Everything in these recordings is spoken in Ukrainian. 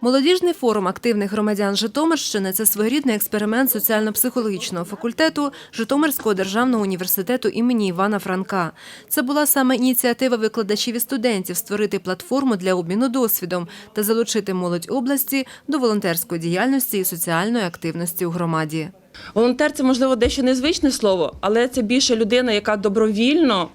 Молодіжний форум активних громадян Житомирщини це своєрідний експеримент соціально-психологічного факультету Житомирського державного університету імені Івана Франка. Це була саме ініціатива викладачів і студентів створити платформу для обміну досвідом та залучити молодь області до волонтерської діяльності і соціальної активності у громаді. Волонтер це можливо дещо незвичне слово, але це більше людина, яка добровільно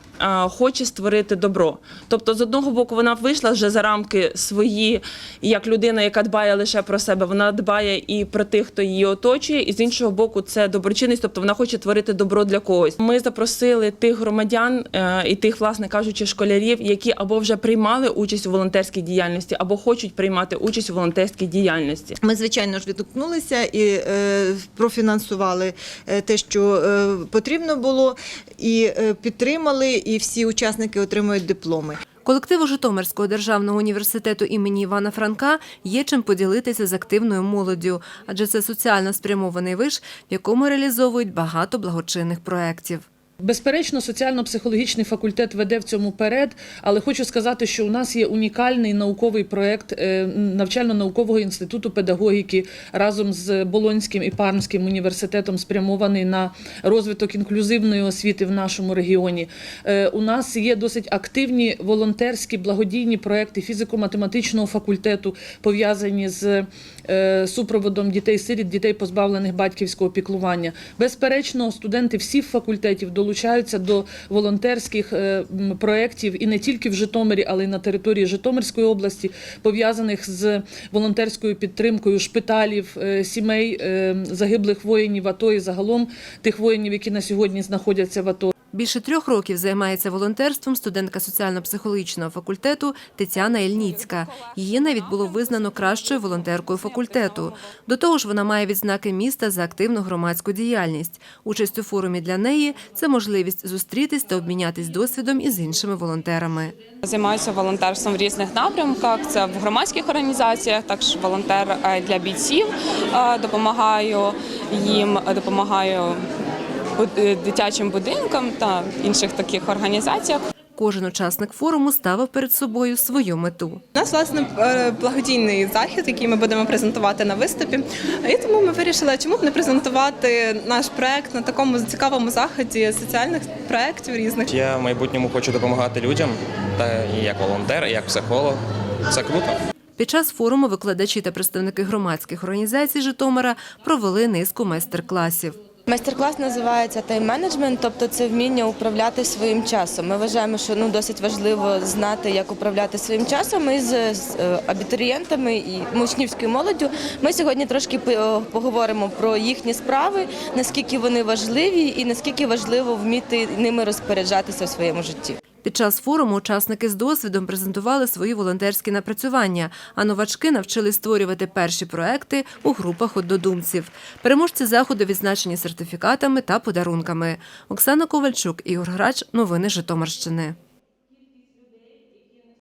хоче створити добро. Тобто, з одного боку, вона вийшла вже за рамки свої, як людина, яка дбає лише про себе, вона дбає і про тих, хто її оточує, і з іншого боку, це доброчинність, тобто вона хоче творити добро для когось. Ми запросили тих громадян е, і тих, власне кажучи, школярів, які або вже приймали участь у волонтерській діяльності, або хочуть приймати участь у волонтерській діяльності. Ми, звичайно ж, відгукнулися і е, профінансували е, те, що е, потрібно було, і е, підтримали, і всі учасники отримують дипломи. Колективу Житомирського державного університету імені Івана Франка є чим поділитися з активною молоддю, адже це соціально спрямований виш, в якому реалізовують багато благочинних проєктів. Безперечно, соціально-психологічний факультет веде в цьому перед, але хочу сказати, що у нас є унікальний науковий проєкт е, навчально-наукового інституту педагогіки разом з Болонським і Пармським університетом, спрямований на розвиток інклюзивної освіти в нашому регіоні. Е, У нас є досить активні волонтерські благодійні проекти фізико-математичного факультету, пов'язані з е, супроводом дітей-сиріт, дітей, позбавлених батьківського піклування. Безперечно, студенти всіх факультетів долучаються до волонтерських е, проєктів і не тільки в Житомирі, але й на території Житомирської області, пов'язаних з волонтерською підтримкою шпиталів, е, сімей е, загиблих воїнів АТО і загалом тих воїнів, які на сьогодні знаходяться в АТО. Більше трьох років займається волонтерством студентка соціально-психологічного факультету Тетяна Ільніцька. Її навіть було визнано кращою волонтеркою факультету. До того ж, вона має відзнаки міста за активну громадську діяльність. Участь у форумі для неї це можливість зустрітись та обмінятись досвідом із іншими волонтерами. Займаюся волонтерством в різних напрямках. Це в громадських організаціях, також волонтер е, для бійців. Е, Допомагаю їм, допомагаю дитячим будинкам та інших таких організаціях. Кожен учасник форуму ставив перед собою свою мету. У нас власне е, благодійний захід, який ми будемо презентувати на виступі. І тому ми вирішили, чому б не презентувати наш проект на такому цікавому заході соціальних проєктів різних. Я в майбутньому хочу допомагати людям, та і як волонтер, і як психолог. Це круто. Під час форуму викладачі та представники громадських організацій Житомира провели низку майстер-класів. Майстер-клас називається тайм-менеджмент, тобто це вміння управляти своїм часом. Ми вважаємо, що ну досить важливо знати, як управляти своїм часом. Ми з, е, абітурієнтами і мучнівською молоддю ми сьогодні трошки поговоримо про їхні справи, наскільки вони важливі і наскільки важливо вміти ними розпоряджатися у своєму житті. Під час форуму учасники з досвідом презентували свої волонтерські напрацювання, а новачки навчили створювати перші проекти у групах однодумців. Переможці заходу відзначені сертифікатами та подарунками. Оксана Ковальчук, Ігор Грач. Новини Житомирщини.